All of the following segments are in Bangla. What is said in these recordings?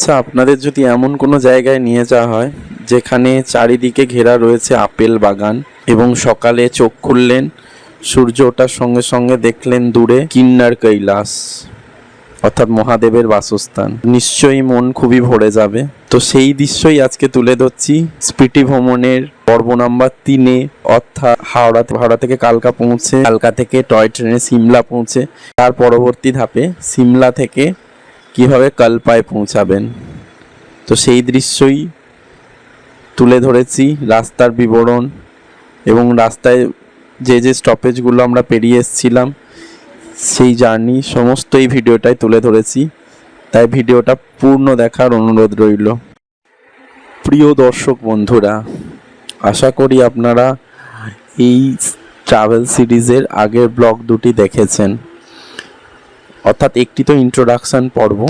আচ্ছা আপনাদের যদি এমন কোনো জায়গায় নিয়ে যাওয়া হয়, যেখানে চারিদিকে ঘেরা রয়েছে আপেল বাগান এবং সকালে চোখ খুললেন, সূর্য ওঠার সঙ্গে সঙ্গে দেখলেন দূরে কিন্নার কৈলাস, অর্থাৎ মহাদেবের বাসস্থান। নিশ্চয়ই মন খুবই ভরে যাবে। তো সেই দৃশ্যই আজকে তুলে ধরছি স্পিটি ভ্রমণের পর্ব নাম্বার তিনে, অর্থাৎ হাওড়া হাওড়া থেকে কালকা পৌঁছে, কালকা থেকে টয় ট্রেনে সিমলা পৌঁছে, তার পরবর্তী ধাপে সিমলা থেকে কীভাবে কল্পায় পৌঁছাবেন? তো সেই দৃশ্যই তুলে ধরেছি রাস্তার বিবরণ এবং রাস্তায় যে যে স্টপেজগুলো আমরা পেরিয়ে এসেছিলাম, সেই জার্নি সমস্ত এই ভিডিওটাই তুলে ধরেছি। তাই ভিডিওটা পূর্ণ দেখার অনুরোধ রইল। প্রিয় দর্শক বন্ধুরা, আশা করি আপনারা এই ট্রাভেল সিরিজের আগের ব্লগ দুটি দেখেছেন। অর্থাৎ একটি তো ইন্ট্রোডাকশন পর্ব,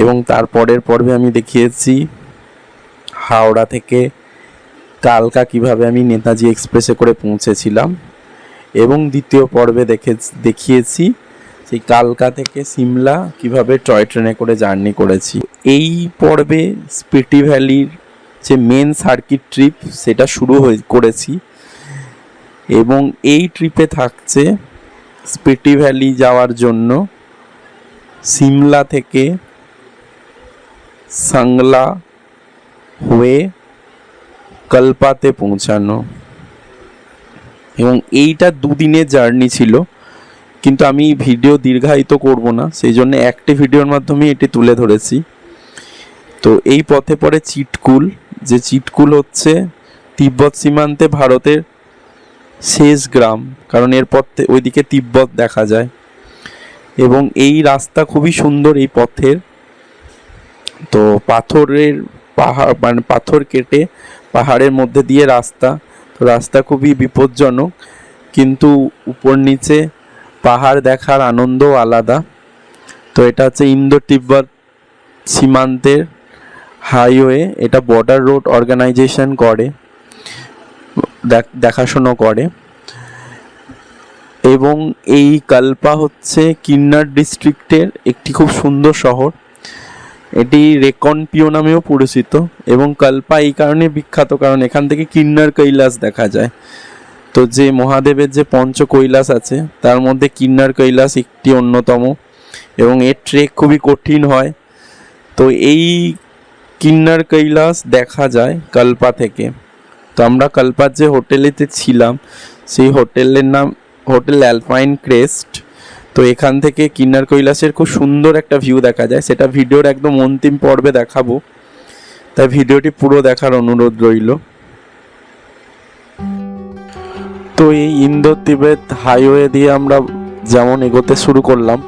এবং তারপরের পর্বে আমি দেখিয়েছি হাওড়া থেকে কালকা কীভাবে আমি নেতাজি এক্সপ্রেসে করে পৌঁছেছিলাম, এবং দ্বিতীয় পর্বে দেখে, দেখিয়েছি সেই কালকা থেকে সিমলা কীভাবে টয় ট্রেনে করে জার্নি করেছি। এই পর্বে স্পিটি ভ্যালির যে মেন সার্কিট ট্রিপ সেটা শুরু হয়ে, করেছি, এবং এই ট্রিপে থাকছে স্পিটি ভ্যালি যাওয়ার জন্য সিমলা থেকে সাংলা হয়ে কলপাতে পৌঁছানো। এবং এইটা দুদিনের জার্নি ছিল, কিন্তু আমি ভিডিও দীর্ঘায়িত করব না, সেই জন্য একটি ভিডিওর মাধ্যমে এটি তুলে ধরেছি। তো এই পথে পড়ে চিটকুল, যে চিটকুল হচ্ছে তিব্বত সীমান্তে ভারতের শেষ গ্রাম, কারণ এরপর ওইদিকে তিব্বত দেখা যায়। এবং এই রাস্তা খুবই সুন্দর এই পথের। তো পাথরের পাহাড় মানে পাথর কেটে পাহাড়ের মধ্যে দিয়ে রাস্তা। তো রাস্তা খুবই বিপজ্জনক, কিন্তু উপর নিচে পাহাড় দেখার আনন্দ আলাদা। তো এটা হচ্ছে ইন্দো তিব্বত সীমান্তের হাইওয়ে এটা বর্ডার রোড অর্গানাইজেশন করে। দেখাশুনো করে। এবং এই কালপা হচ্ছে কিন্নার ডিস্ট্রিক্টের একটি খুব সুন্দর শহর। এটি রেকন পিও নামেও পরিচিত এবং কালপা এই কারণে বিখ্যাত, কারণ এখান থেকে কিন্নার কৈলাস দেখা যায়। তো যে মহাদেবের যে পঞ্চ কৈলাস আছে, তার মধ্যে কিন্নার কৈলাস একটি অন্যতম এবং এর ট্রেক খুবই কঠিন হয়। তো এই কিন্নার কৈলাস দেখা যায় কালপা থেকে। তো আমরা কালপার যে হোটেলেতে ছিলাম, সেই হোটেলের নাম, হোটেল অ্যালপাইন ক্রেস্ট। তো এখান থেকে কিন্নার কৈলাসের খুব সুন্দর একটা ভিউ দেখা যায়। সেটা ভিডিওর একদম অন্তিম পর্বে দেখাবো। তাই ভিডিওটি পুরো দেখার অনুরোধ রইল। তো এই ইন্দো তিবেত হাইওয়ে দিয়ে আমরা যেমন এগোতে শুরু করলাম,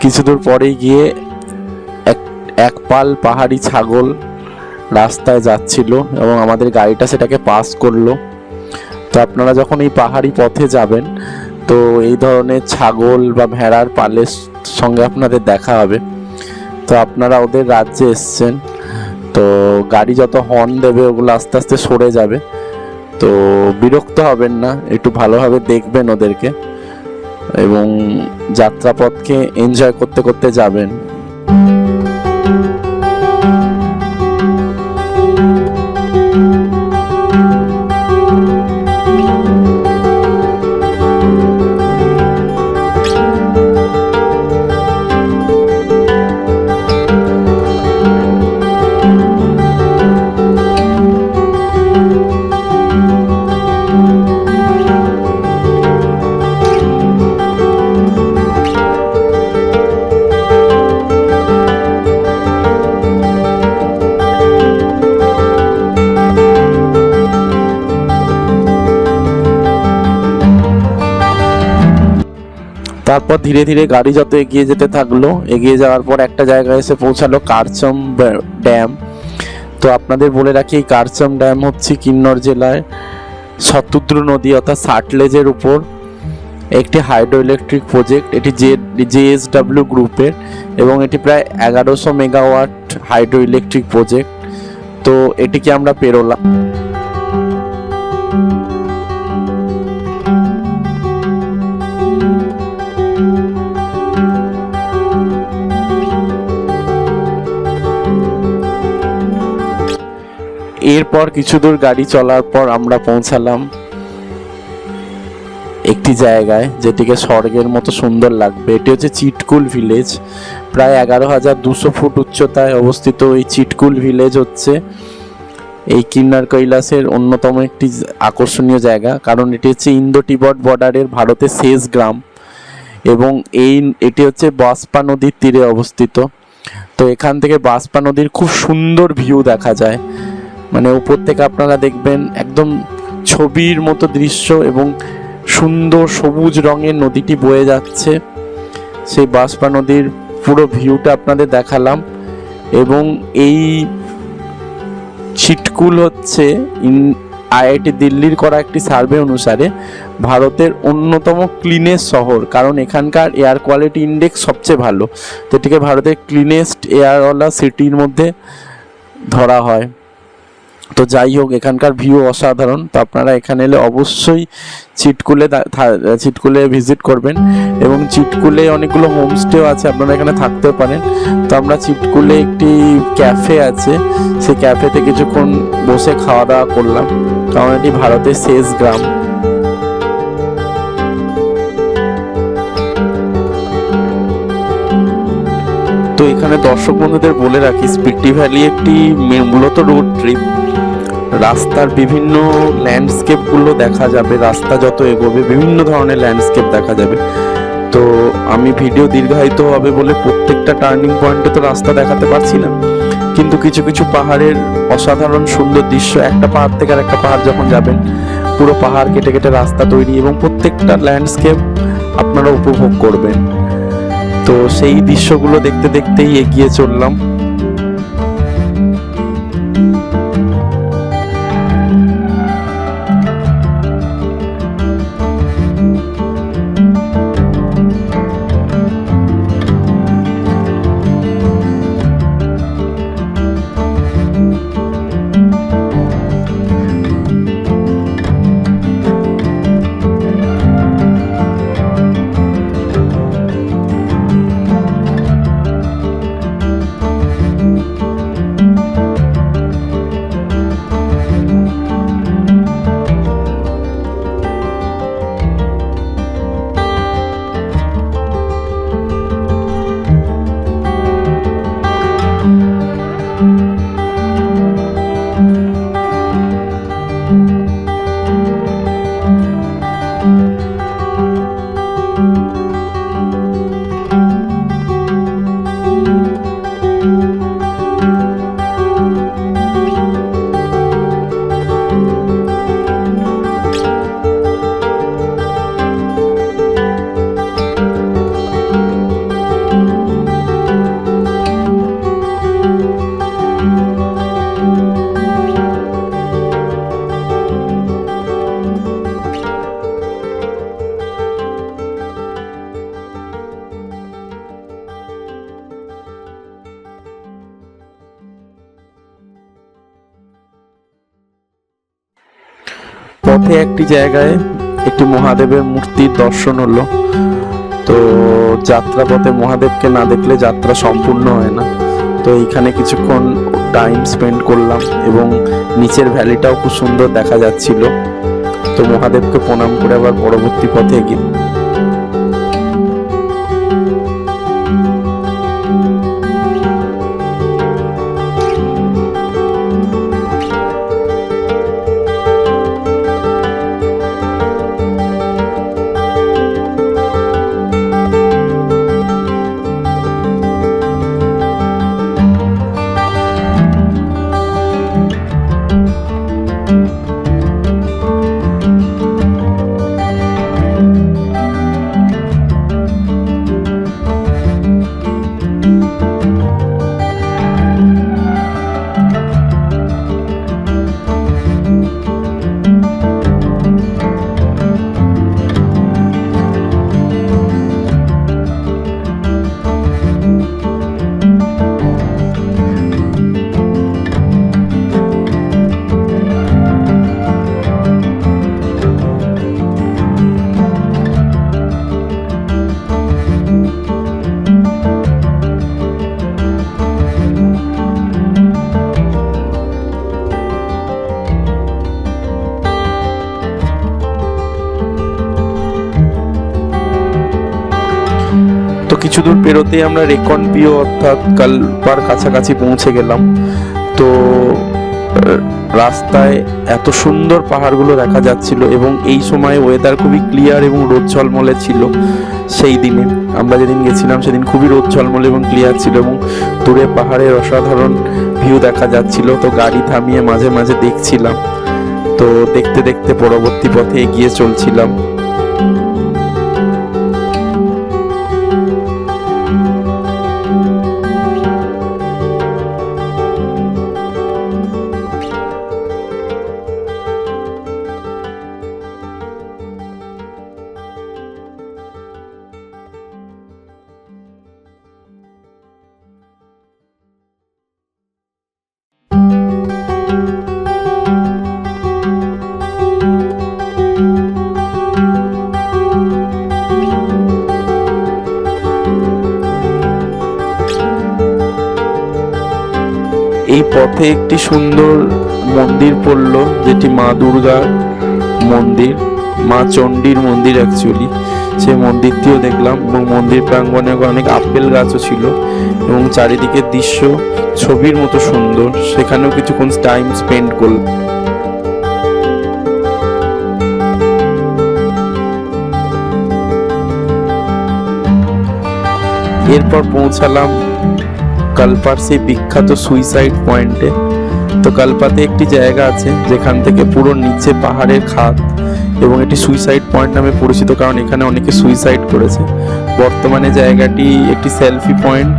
কিছু দূর পরেই গিয়ে এক এক পাল পাহাড়ি ছাগল রাস্তায় যাচ্ছিল এবং আমাদের গাড়িটা সেটাকে পাস করল। তো আপনারা যখন এই পাহাড়ি পথে যাবেন, তো এই ধরনের ছাগল বা ভেড়ার পালের সঙ্গে আপনাদের দেখা হবে। তো আপনারা ওদের রাজ্যে এসছেন। তো গাড়ি যত হর্ন দেবে, ওগুলো আস্তে আস্তে সরে যাবে। তো বিরক্ত হবেন না, একটু ভালোভাবে দেখবেন ওদেরকে। এবং যাত্রাপথকে এনজয় করতে করতে যাবেন। ধীরে ধীরে গাড়ি যত এগিয়ে যেতে থাকল, এগিয়ে যাওয়ার পর একটা জায়গায় এসে পৌঁছালো কারচম ড্যাম। তো আপনাদের বলে রাখি, এই কারচম ড্যাম হচ্ছে কিন্নর জেলায় শতদ্র নদী অর্থাৎ সাটলেজের উপর একটি হাইড্রো ইলেকট্রিক প্রজেক্ট, এটি জে জেএসডাব্লিউ গ্রুপের, এবং এটি প্রায় এগারোশো মেগাওয়াট হাইড্রো ইলেকট্রিক প্রজেক্ট। তো এটিকে আমরা পেরোলাম। এরপর কিছু দূর গাড়ি চলার পর আমরা পৌঁছালাম একটি জায়গায় যেটিকে স্বর্গের মতো সুন্দর লাগবে। এটি হচ্ছে চিটকুল ভিলেজ। প্রায় এগারো হাজার দুশো ফুট উচ্চতায় অবস্থিত এই চিটকুল ভিলেজ হচ্ছে এই কিন্নার কৈলাসের অন্যতম একটি আকর্ষণীয় জায়গা, কারণ এটি হচ্ছে ইন্দো টিবট বর্ডারের ভারতের শেষ গ্রাম এবং এই, এটি হচ্ছে বাসপা নদীর তীরে অবস্থিত। তো এখান থেকে বাসপা নদীর খুব সুন্দর ভিউ দেখা যায়। মানে উপর থেকে আপনারা দেখবেন একদম ছবির মতো দৃশ্য এবং সুন্দর সবুজ রঙের নদীটি বয়ে যাচ্ছে। সেই বাসপা নদীর পুরো ভিউটা আপনাদের দেখালাম এবং এই ছিটকুল হচ্ছে আইআইটি দিল্লির করা একটি সার্ভে অনুসারে ভারতের অন্যতম ক্লিনেস্ট শহর, কারণ এখানকার এয়ার কোয়ালিটি ইন্ডেক্স সবচেয়ে ভালো। তো এটিকে ভারতের ক্লিনেস্ট এয়ারওয়ালা সিটির মধ্যে ধরা হয়। তো যাই হোক, এখানকার ভিউ অসাধারণ। তো আপনারা এখানে এলে অবশ্যই চিটকুলে চিটকুলে ভিজিট করবেন এবং চিটকুলে অনেকগুলো হোমস্টেও আছে, আপনারা এখানে থাকতে পারেন। তো আমরা চিটকুলে একটি ক্যাফে আছে, সেই ক্যাফেতে কিছুক্ষণ বসে খাওয়া দাওয়া করলাম। কারণ এটি ভারতের শেষ গ্রাম। তো এখানে দর্শক বন্ধুদের বলে রাখি, স্পিটি ভ্যালি একটি মূলত রোড ট্রিপ রাস্তার বিভিন্ন ল্যান্ডস্কেপগুলো দেখা যাবে, রাস্তা যত এগোবে, বিভিন্ন ধরনের ল্যান্ডস্কেপ দেখা যাবে। তো আমি ভিডিও দীর্ঘায়িত হবে বলে প্রত্যেকটা টার্নিং পয়েন্টে তো রাস্তা দেখাতে পারছি না। কিন্তু কিছু কিছু পাহাড়ের অসাধারণ সুন্দর দৃশ্য, একটা পাহাড় থেকে আর একটা পাহাড় যখন যাবেন, পুরো পাহাড় কেটে কেটে রাস্তা তৈরি এবং প্রত্যেকটা ল্যান্ডস্কেপ আপনারা উপভোগ করবেন। তো সেই দৃশ্যগুলো দেখতে দেখতেই এগিয়ে চললাম। পথে একটি জায়গায় একটি মহাদেবের মূর্তির দর্শন হলো। তো যাত্রা পথে মহাদেবকে না দেখলে যাত্রা সম্পূর্ণ হয় না। তো এইখানে কিছুক্ষণ টাইম স্পেন্ড করলাম এবং নিচের ভ্যালিটাও খুব সুন্দর দেখা যাচ্ছিল। তো মহাদেবকে প্রণাম করে আবার পরবর্তী পথে এগিয়ে। কিছু দূর পেরোতে আমরা রেকন পিও অর্থাৎ কালপার কাছাকাছি পৌঁছে গেলাম। তো রাস্তায় এত সুন্দর পাহাড়গুলো দেখা যাচ্ছিল এবং এই সময় ওয়েদার খুবই ক্লিয়ার এবং রোদ ঝলমলে ছিল সেই দিনে। আমরা যেদিন গেছিলাম সেদিন খুবই রোদ ঝলমলে এবং ক্লিয়ার ছিল এবং দূরে পাহাড়ের অসাধারণ ভিউ দেখা যাচ্ছিল। তো গাড়ি থামিয়ে মাঝে মাঝে দেখছিলাম। তো দেখতে দেখতে পরবর্তী পথে এগিয়ে চলছিলাম। এই পথে একটি সুন্দর মন্দির পড়ল, যেটি মা দুর্গার মন্দির, মা চণ্ডীর মন্দির অ্যাকচুয়ালি সেই মন্দিরটিও দেখলাম এবং মন্দির প্রাঙ্গণে অনেক আপেল গাছও ছিল এবং চারিদিকের দৃশ্য ছবির মতো সুন্দর, সেখানেও কিছুক্ষণ টাইম স্পেন্ড করলাম এরপর পৌঁছালাম কালপার সেই বিখ্যাত সুইসাইড পয়েন্টে। তো কালপাতে একটি জায়গা আছে, যেখান থেকে পুরো নিচে পাহাড়ের খাদ এবং এটি সুইসাইড পয়েন্ট নামে পরিচিত, কারণ এখানে অনেকে সুইসাইড করেছে। বর্তমানে জায়গাটি একটি সেলফি পয়েন্ট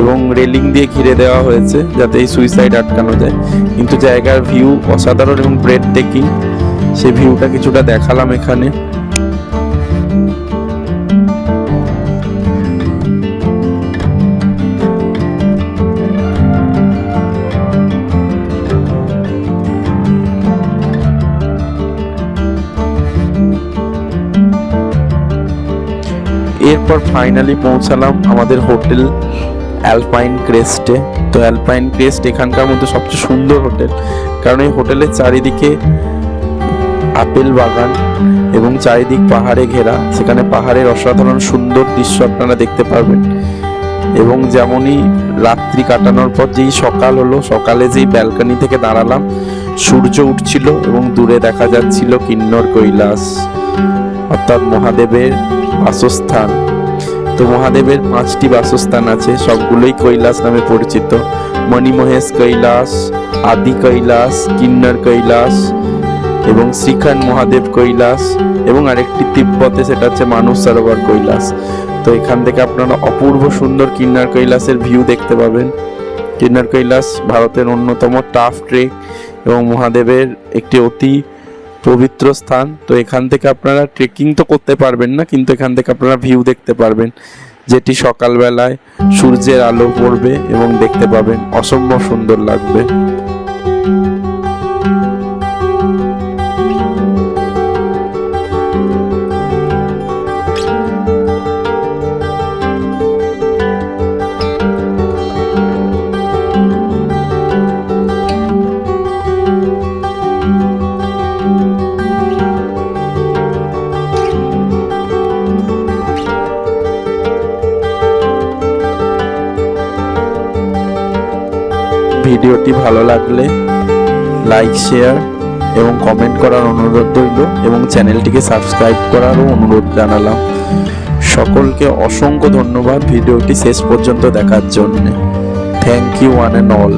এবং রেলিং দিয়ে ঘিরে দেওয়া হয়েছে, যাতে এই সুইসাইড আটকানো যায়। কিন্তু জায়গার ভিউ অসাধারণ এবং ব্রেড টেকিং সেই ভিউটা কিছুটা দেখালাম এখানে। এরপর ফাইনালি পৌঁছালাম আমাদের হোটেল অ্যালপাইন ক্রেস্টে তো অ্যালপাইন ক্রেস্ট এখানকার মধ্যে সবচেয়ে সুন্দর হোটেল। কারণ এই হোটেলের চারিদিকে আপেল বাগান এবং চারিদিক পাহাড়ে ঘেরা। সেখানে পাহাড়ের অসাধারণ সুন্দর দৃশ্য আপনারা দেখতে পারবেন। এবং যেমনই রাত্রি কাটানোর পর যেই সকাল হলো, সকালে যেই ব্যালকনি থেকে দাঁড়ালাম, সূর্য উঠছিল এবং দূরে দেখা যাচ্ছিল কিন্নর কৈলাস। অর্থাৎ মহাদেবের বাসস্থান। তো মহাদেবের পাঁচটি বাসস্থান আছে, সবগুলোই কৈলাস নামে পরিচিত। মণিমহেশ কৈলাস, আদি কৈলাস, কিন্নর কৈলাস এবং শ্রীখান মহাদেব কৈলাস এবং আরেকটি তিব্বতে সেটা হচ্ছে মানস সরোবর কৈলাস। তো এখান থেকে আপনারা অপূর্ব সুন্দর কিন্নর কৈলাসের ভিউ দেখতে পাবেন। কিন্নর কৈলাস ভারতের অন্যতম টাফ ট্রেক এবং মহাদেবের একটি অতি পবিত্র স্থান, তো এখান থেকে আপনারা ট্রেকিং তো করতে পারবেন না, কিন্তু এখান থেকে আপনারা ভিউ দেখতে পারবেন। যেটি সকালবেলায় সূর্যের আলো পড়বে এবং দেখতে পাবেন অসম্ভব সুন্দর লাগবে। ভিডিওটি ভালো লাগলে লাইক, শেয়ার এবং কমেন্ট করার অনুরোধ রইল এবং চ্যানেলটিকে সাবস্ক্রাইব করারও অনুরোধ জানালাম। সকলকে অসংখ্য ধন্যবাদ ভিডিওটি শেষ পর্যন্ত দেখার জন্যে। Thank you one and all.